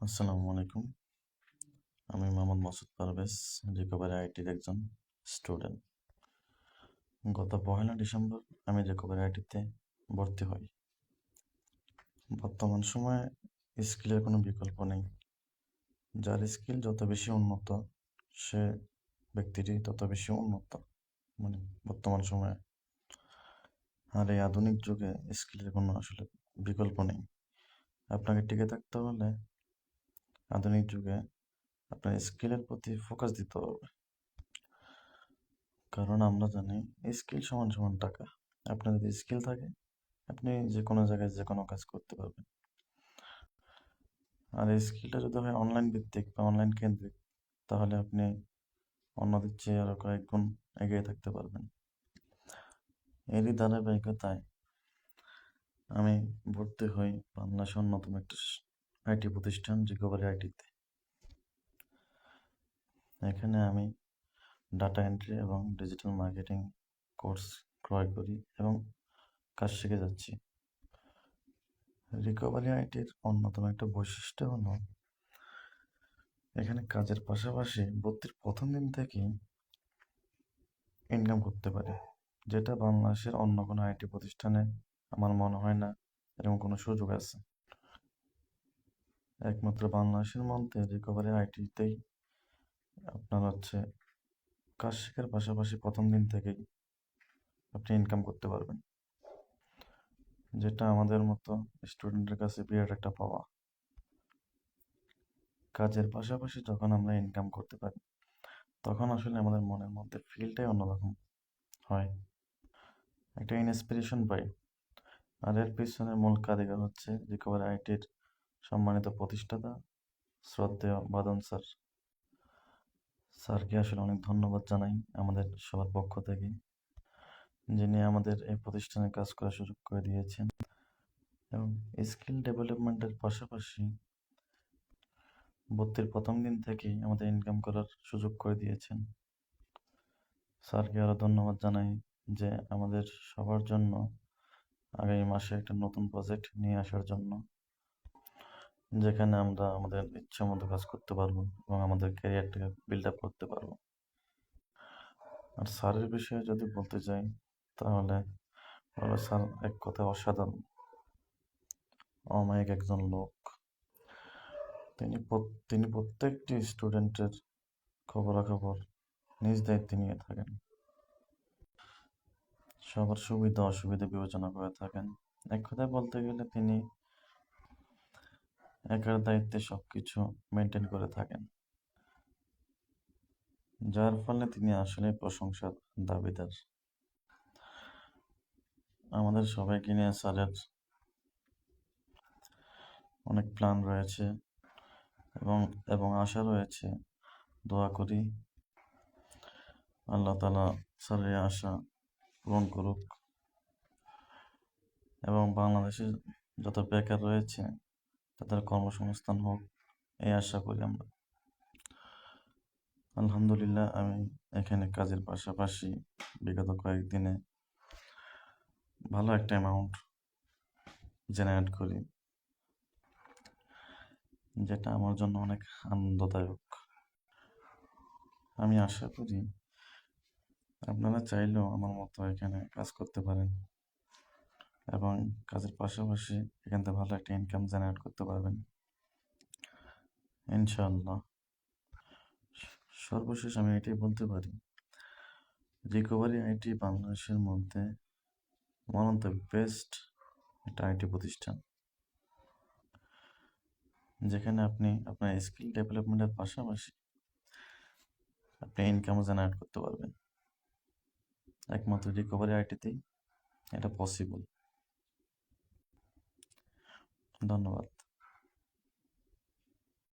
আসসালামু আলাইকুম। আমি মোহাম্মদ মাসুদ পারভেজ রিকভারি আইটির একজন স্টুডেন্ট গত পহেলা ডিসেম্বর আমি রিকভারি আইটিতে ভর্তি হই। বর্তমান সময়ে স্কিলের কোনো বিকল্প নেই। যার স্কিল যত বেশি উন্নত, সে ব্যক্তিটি তত বেশি উন্নত। মানে বর্তমান সময়ে আর এই আধুনিক যুগে স্কিলের কোনো আসলে বিকল্প নেই। আপনাকে টিকে থাকতে হলে আধুনিক যুগে আপনার স্কিলের প্রতি ফোকাস দিতে হবে। কারণ আমরা জানি স্কিল সমান সমান টাকা। আপনার যদি স্কিল থাকে, আপনি যে কোনো জায়গায় যে কোনো কাজ করতে পারবেন। আর এই স্কিলটা যদি হয় অনলাইন ভিত্তিক বা অনলাইন কেন্দ্রিক, তাহলে আপনি অন্যদের চেয়ে আরও কয়েক গুণ এগিয়ে থাকতে পারবেন। এরই ধারাবাহিকতায় আমি ভর্তি হই বাংলাদেশের অন্যতম একটা আইটি প্রতিষ্ঠান রিকভারি আইটিতে এখানে আমি ডাটা এন্ট্রি এবং ডিজিটাল মার্কেটিং কোর্স ক্রয় করি এবং কাজ শিখে যাচ্ছি। রিকভারি আইটির অন্যতম একটা বৈশিষ্ট্য হলো, এখানে কাজের পাশাপাশি ভর্তির প্রথম দিন থেকেই ইনকাম করতে পারে, যেটা বাংলাদেশের অন্য কোনো আইটি প্রতিষ্ঠানে আমার মনে হয় না এরকম কোনো সুযোগ আছে। একমাত্র বাংলাদেশের মধ্যে রিকভারি আইটিতেই আপনার হচ্ছে কাজ শেখার পাশাপাশি প্রথম দিন থেকেই আপনি ইনকাম করতে পারবেন। যেটা আমাদের মতো স্টুডেন্টের কাছে বিরাট একটা পাওয়া। কাজের পাশাপাশি যখন আমরা ইনকাম করতে পারি, তখন আসলে আমাদের মনের মধ্যে ফিলটাই অন্যরকম হয়। একটা ইন্সপিরেশন পাই। আর এর পিছনের মূল কারিগর হচ্ছে রিকভারি আইটির সম্মানিত প্রতিষ্ঠাতা, শ্রদ্ধেয় বাদন স্যার। স্যারকে আসলে অনেক ধন্যবাদ জানাই আমাদের সবার পক্ষ থেকে, যিনি আমাদের এই প্রতিষ্ঠানে কাজ করার সুযোগ করে দিয়েছেন। এবং স্কিল ডেভেলপমেন্টের পাশাপাশি ভর্তির প্রথম দিন থেকেই আমাদের ইনকাম করার সুযোগ করে দিয়েছেন। স্যারকে আরও ধন্যবাদ জানাই যে আমাদের সবার জন্য আগামী মাসে একটা নতুন প্রজেক্ট নিয়ে আসার জন্য। যেখানে আমরা আমাদের ইচ্ছা মতো কাজ করতে পারব এবং আমাদের ক্যারিয়ারটাকে বিল্ড আপ করতে পারব। আর স্যারের বিষয়ে যদি বলতে চাই তাহলে স্যার এক কথা অসাধারণ। অমায়িক একজন লোক। তিনি তিনি প্রত্যেকটি স্টুডেন্টের খবরাখবর নিজ দায়িত্বে নিয়ে থাকেন। সবার সুবিধা অসুবিধা বিবেচনা করে থাকেন। এক কথায় বলতে গেলে তিনি একার দায়িত্বে সবকিছু মেনটেন করে থাকেন। যার ফলে তিনি আসলে প্রশংসার দাবিদার। আমাদের সবাইকে নিয়ে স্যারের অনেক প্ল্যান রয়েছে এবং এবং আশা রয়েছে, দোয়া করি আল্লাহ তালা স্যারের আশা পূরণ করুক। এবং বাংলাদেশের যত বেকার রয়েছে তাদের কর্মসংস্থান হোক, এই আশা করি আমরা। আলহামদুলিল্লাহ, আমি এখানে কাজের পাশাপাশি বিগত কয়েকদিনে ভালো একটা অ্যামাউন্ট জেনারেট করি, যেটা আমার জন্য অনেক আনন্দদায়ক। আমি আশা করি আপনারা চাইলেও আমার মতো এখানে কাজ করতে পারেন। এবং কাজের পাশাপাশি এখান থেকে ভালো একটা ইনকাম জেনারেট করতে পারবেন। ইনশাআল্লাহ। সর্বশেষ আমি এটাই বলতে পারি রিকভারি আইটি বাংলাদেশের মধ্যে ওয়ান অফ দ্য বেস্ট একটা আইটি প্রতিষ্ঠান। যেখানে আপনি আপনার স্কিল ডেভেলপমেন্টের পাশাপাশি আপনি ইনকামও জেনারেট করতে পারবেন। একমাত্র রিকভারি আইটিতেই এটা পসিবল ধন্যবাদ